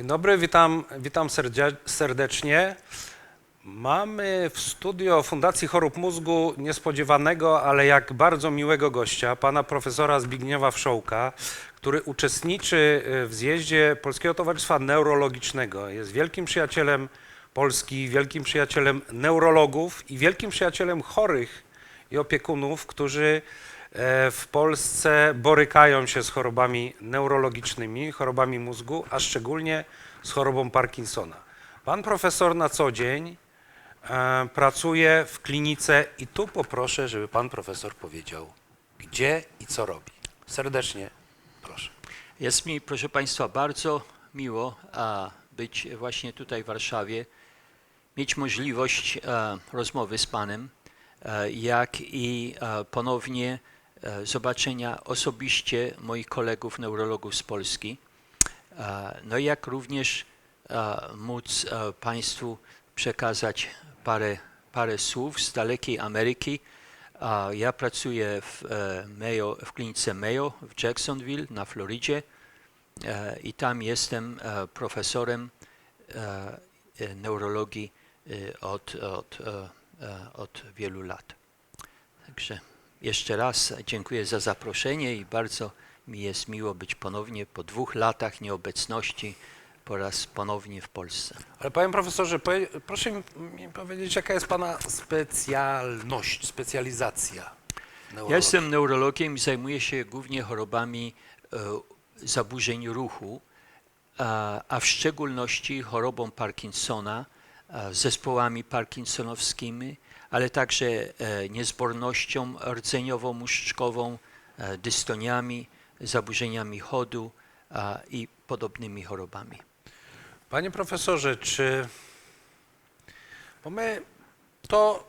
Dzień dobry, witam, witam serdecznie. Mamy w studio Fundacji Chorób Mózgu niespodziewanego, ale jak bardzo miłego gościa, pana profesora Zbigniewa Wszołka, który uczestniczy w zjeździe Polskiego Towarzystwa Neurologicznego. Jest wielkim przyjacielem Polski, wielkim przyjacielem neurologów i wielkim przyjacielem chorych i opiekunów, którzy w Polsce borykają się z chorobami neurologicznymi, chorobami mózgu, a szczególnie z chorobą Parkinsona. Pan profesor na co dzień e, pracuje w klinice i tu poproszę, żeby pan profesor powiedział, gdzie i co robi. Serdecznie proszę. Jest mi, proszę Państwa, bardzo miło być właśnie tutaj w Warszawie, mieć możliwość e, rozmowy z Panem, e, jak i e, ponownie e, zobaczenia osobiście moich kolegów neurologów z Polski. E, no jak również e, móc e, Państwu przekazać parę, parę słów z dalekiej Ameryki. Ja pracuję w, e, Mayo, w klinice Mayo w Jacksonville na Florydzie e, i tam jestem e, profesorem e, e, neurologii e, od, od, e, e, od wielu lat. Także jeszcze raz dziękuję za zaproszenie i bardzo mi jest miło być ponownie po dwóch latach nieobecności po raz ponownie w Polsce. Ale panie profesorze, powie, proszę mi, powiedzieć, jaka jest pana specjalność, specjalizacja Ja neurologii? jestem neurologiem i zajmuję się głównie chorobami e, zaburzeń ruchu, a, a w szczególności chorobą Parkinsona, zespołami parkinsonowskimi, ale także e, niezbornością rdzeniową-muszczkową, e, dystoniami, zaburzeniami chodu i podobnymi chorobami. Panie profesorze, czy bo my to,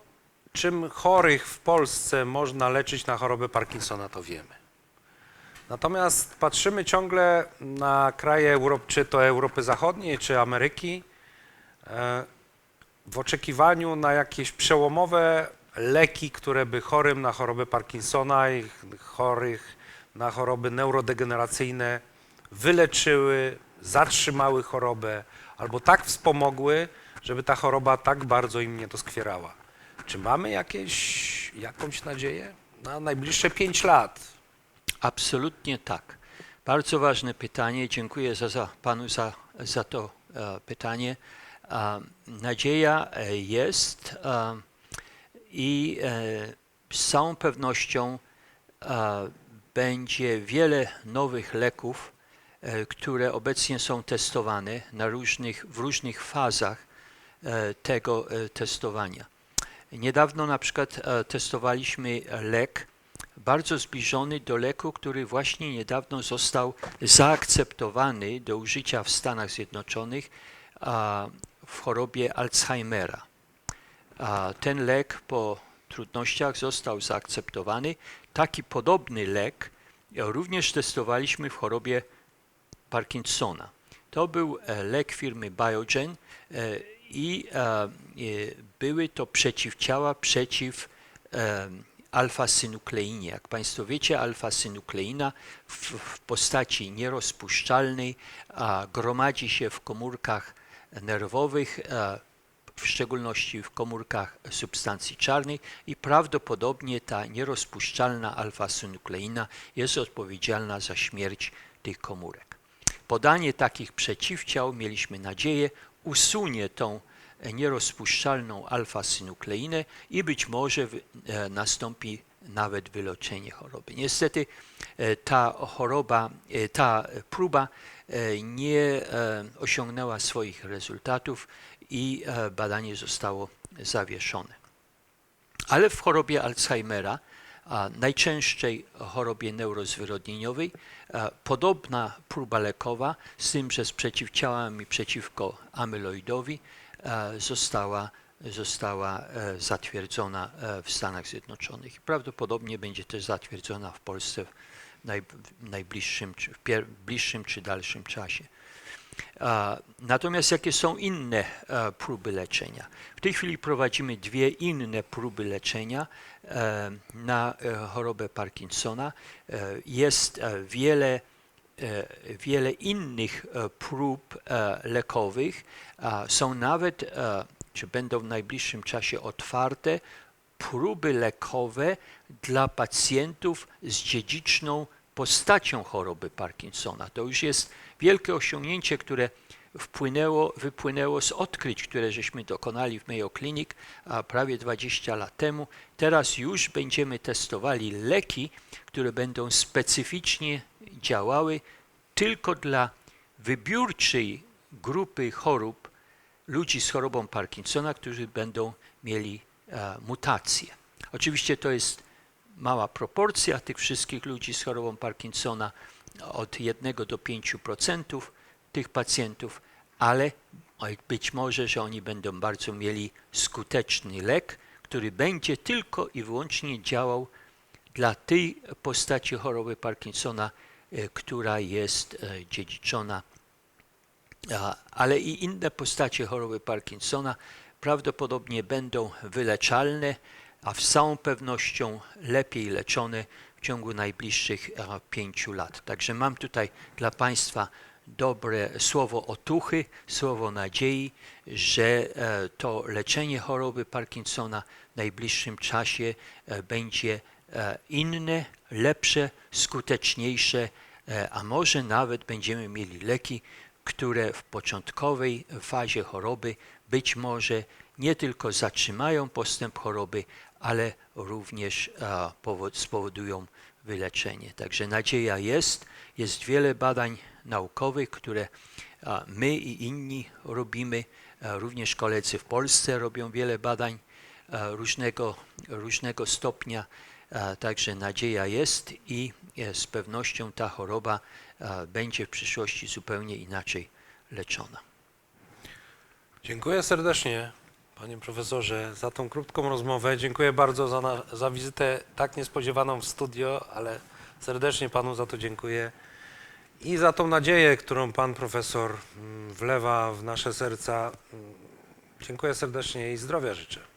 czym chorych w Polsce można leczyć na chorobę Parkinsona, to wiemy. Natomiast patrzymy ciągle na kraje Europy, czy to Europy Zachodniej, czy Ameryki, e, w oczekiwaniu na jakieś przełomowe leki, które by chorym na chorobę Parkinsona i chorych na choroby neurodegeneracyjne wyleczyły, zatrzymały chorobę albo tak wspomogły, żeby ta choroba tak bardzo im nie doskwierała. Czy mamy jakieś, jakąś nadzieję na najbliższe pięć lat? Absolutnie tak. Bardzo ważne pytanie. Dziękuję za, za panu za, za to e, pytanie. Nadzieja e, jest i e, z całą pewnością będzie wiele nowych leków, e, które obecnie są testowane na różnych, w różnych fazach tego testowania. Niedawno na przykład testowaliśmy lek bardzo zbliżony do leku, który właśnie niedawno został zaakceptowany do użycia w Stanach Zjednoczonych w chorobie Alzheimera. Ten lek po trudnościach został zaakceptowany. Taki podobny lek również testowaliśmy w chorobie Parkinsona. To był e, lek firmy Biogen e, i e, były to przeciwciała przeciw alfa-synukleinie. Jak Państwo wiecie, alfa-synukleina w, w postaci nierozpuszczalnej gromadzi się w komórkach nerwowych, e, w szczególności w komórkach substancji czarnej i prawdopodobnie ta nierozpuszczalna alfa-synukleina jest odpowiedzialna za śmierć tych komórek. Podanie takich przeciwciał, mieliśmy nadzieję, usunie tą nierozpuszczalną alfa-synukleinę i być może e, nastąpi nawet wyleczenie choroby. Niestety e, ta choroba, ta próba nie e, osiągnęła swoich rezultatów i e, badanie zostało zawieszone. Ale w chorobie Alzheimera, najczęstszej chorobie neurozwyrodnieniowej, e, podobna próba lekowa, z tym, że z przeciwciałami przeciwko amyloidowi, e, została, została e, zatwierdzona e, w Stanach Zjednoczonych. Prawdopodobnie będzie też zatwierdzona w Polsce najbliższym, czy w bliższym czy dalszym czasie. Natomiast jakie są inne e, próby leczenia? W tej chwili prowadzimy dwie inne próby leczenia e, na e, chorobę Parkinsona. Jest wiele wiele innych prób lekowych. Są nawet, czy będą w najbliższym czasie otwarte, próby lekowe dla pacjentów z dziedziczną postacią choroby Parkinsona. To już jest wielkie osiągnięcie, które wpłynęło, wypłynęło z odkryć, które żeśmy dokonali w Mayo Clinic prawie 20 lat temu. Teraz już będziemy testowali leki, które będą specyficznie działały tylko dla wybiórczej grupy chorób ludzi z chorobą Parkinsona, którzy będą mieli mutacje. Oczywiście to jest mała proporcja tych wszystkich ludzi z chorobą Parkinsona, od 1 do 5% tych pacjentów, ale być może, że oni będą bardzo mieli skuteczny lek, który będzie tylko i wyłącznie działał dla tej postaci choroby Parkinsona, e, która jest e, dziedziczona ale i inne postacie choroby Parkinsona prawdopodobnie będą wyleczalne, a z całą pewnością lepiej leczone w ciągu najbliższych a, pięciu lat. Także mam tutaj dla Państwa dobre słowo otuchy, słowo nadziei, że e, to leczenie choroby Parkinsona w najbliższym czasie e, będzie e, inne, lepsze, skuteczniejsze, e, a może nawet będziemy mieli leki, które w początkowej fazie choroby być może nie tylko zatrzymają postęp choroby, ale również spowodują wyleczenie. Także nadzieja jest, jest wiele badań naukowych, które my i inni robimy, również koledzy w Polsce robią wiele badań różnego, różnego stopnia, także nadzieja jest i e, z pewnością ta choroba będzie w przyszłości zupełnie inaczej leczona. Dziękuję serdecznie, panie profesorze, za tą krótką rozmowę. Dziękuję bardzo za, na, za wizytę tak niespodziewaną w studio, ale serdecznie panu za to dziękuję. I za tą nadzieję, którą pan profesor mm, wlewa w nasze serca. Mm, Dziękuję serdecznie i zdrowia życzę.